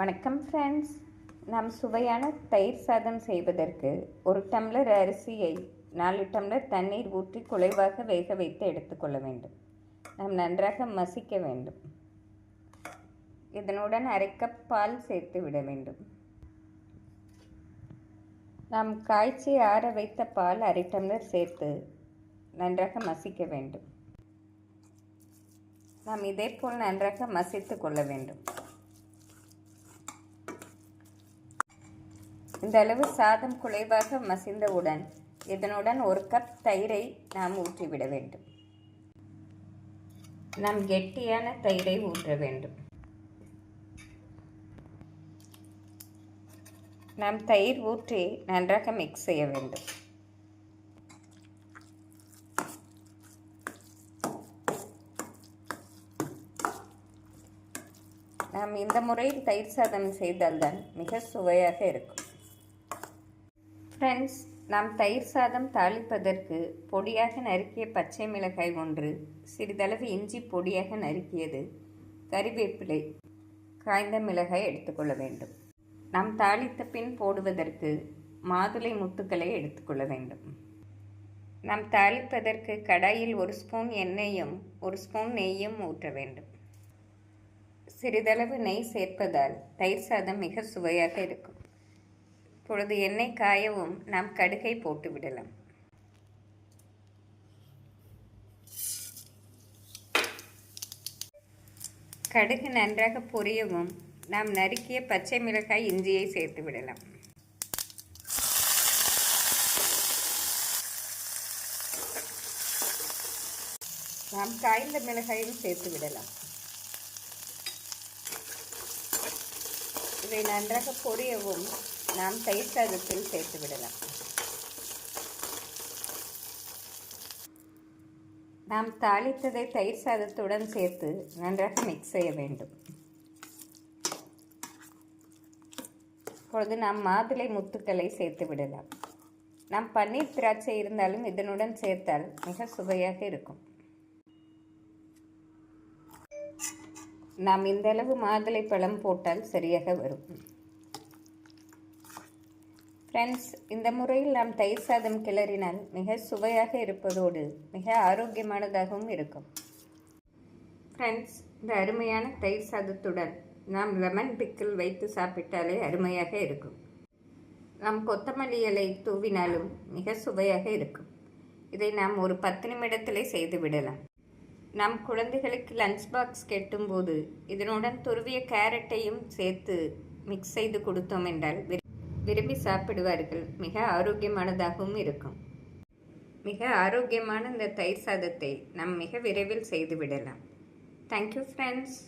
வணக்கம் ஃப்ரெண்ட்ஸ் நாம் சுவையான தயிர் சாதம் செய்வதற்கு ஒரு டம்ளர் அரிசியை நாலு டம்ளர் தண்ணீர் ஊற்றி குறைவாக வேக வைத்து எடுத்துக்கொள்ள வேண்டும். நாம் நன்றாக மசிக்க வேண்டும். இதனுடன் அரை கப் பால் சேர்த்து விட வேண்டும். நாம் காய்ச்சி ஆற வைத்த பால் அரை டம்ளர் சேர்த்து நன்றாக மசிக்க வேண்டும். நாம் இதே போல் நன்றாக மசித்து கொள்ள வேண்டும். இந்த அளவு சாதம் குறைவாக மசிந்தவுடன் இதனுடன் ஒரு கப் தயிரை நாம் ஊற்றிவிட வேண்டும். நாம் கெட்டியான தயிரை ஊற்ற வேண்டும். நாம் தயிர் ஊற்றி நன்றாக மிக்ஸ் செய்ய வேண்டும். நாம் இந்த முறையில் தயிர் சாதம் செய்தால்தான் மிக சுவையாக இருக்கும். ஃப்ரெண்ட்ஸ் நாம் தயிர் சாதம் தாளிப்பதற்கு பொடியாக நறுக்கிய பச்சை மிளகாய் ஒன்று சிறிதளவு இஞ்சி பொடியாக நறுக்கியது கறிவேப்பிலை காய்ந்த மிளகாய் எடுத்துக்கொள்ள வேண்டும். நாம் தாளித்த பின் போடுவதற்கு மாதுளை முத்துக்களை எடுத்துக்கொள்ள வேண்டும். நாம் தாளிப்பதற்கு கடாயில் ஒரு ஸ்பூன் எண்ணெயும் ஒரு ஸ்பூன் நெய்யும் ஊற்ற வேண்டும். சிறிதளவு நெய் சேர்ப்பதால் தயிர் சாதம் மிக சுவையாக இருக்கும். இப்பொழுது எண்ணெய் காயவும் நாம் கடுகை போட்டு விடலாம். கடுகு நன்றாக பொரியவும் நாம் நறுக்கிய பச்சை மிளகாய் இஞ்சியை சேர்த்து விடலாம். நாம் காய்ந்த மிளகாயும் சேர்த்து விடலாம். இதை நன்றாக பொரியவும் நாம் தயிர் சாதத்தில் சேர்த்து விடலாம். நாம் தாளித்ததை தயிர் சாதத்துடன் சேர்த்து நன்றாக மிக்ஸ் செய்ய வேண்டும். இப்பொழுது நாம் மாதுளை முத்துக்களை சேர்த்து விடலாம். நாம் பன்னீர் திராட்சை இருந்தாலும் இதனுடன் சேர்த்தால் மிக சுவையாக இருக்கும். நாம் இந்த அளவு மாதுளை பழம் போட்டால் சரியாக வரும். ஃப்ரெண்ட்ஸ் இந்த முறையில் நாம் தயிர் சாதம் கிளறினால் மிக சுவையாக இருப்பதோடு மிக ஆரோக்கியமானதாகவும் இருக்கும். ஃப்ரெண்ட்ஸ் இந்த அருமையான தயிர் சாதத்துடன் நாம் லெமன் பிக்கிள் வைத்து சாப்பிட்டாலே அருமையாக இருக்கும். நாம் கொத்தமல்லி இலை தூவினாலும் மிக சுவையாக இருக்கும். இதை நாம் ஒரு பத்து நிமிடத்திலே செய்து விடலாம். நம் குழந்தைகளுக்கு லஞ்ச் பாக்ஸ் கெட்டும்போது இதனுடன் துருவிய கேரட்டையும் சேர்த்து மிக்ஸ் செய்து கொடுத்தோம் என்றால் விரும்பி சாப்பிடுவார்கள். மிக ஆரோக்கியமானதாகவும் இருக்கும். மிக ஆரோக்கியமான இந்த தயிர் சாதத்தை நாம் மிக விரைவில் செய்து விடலாம். Thank you friends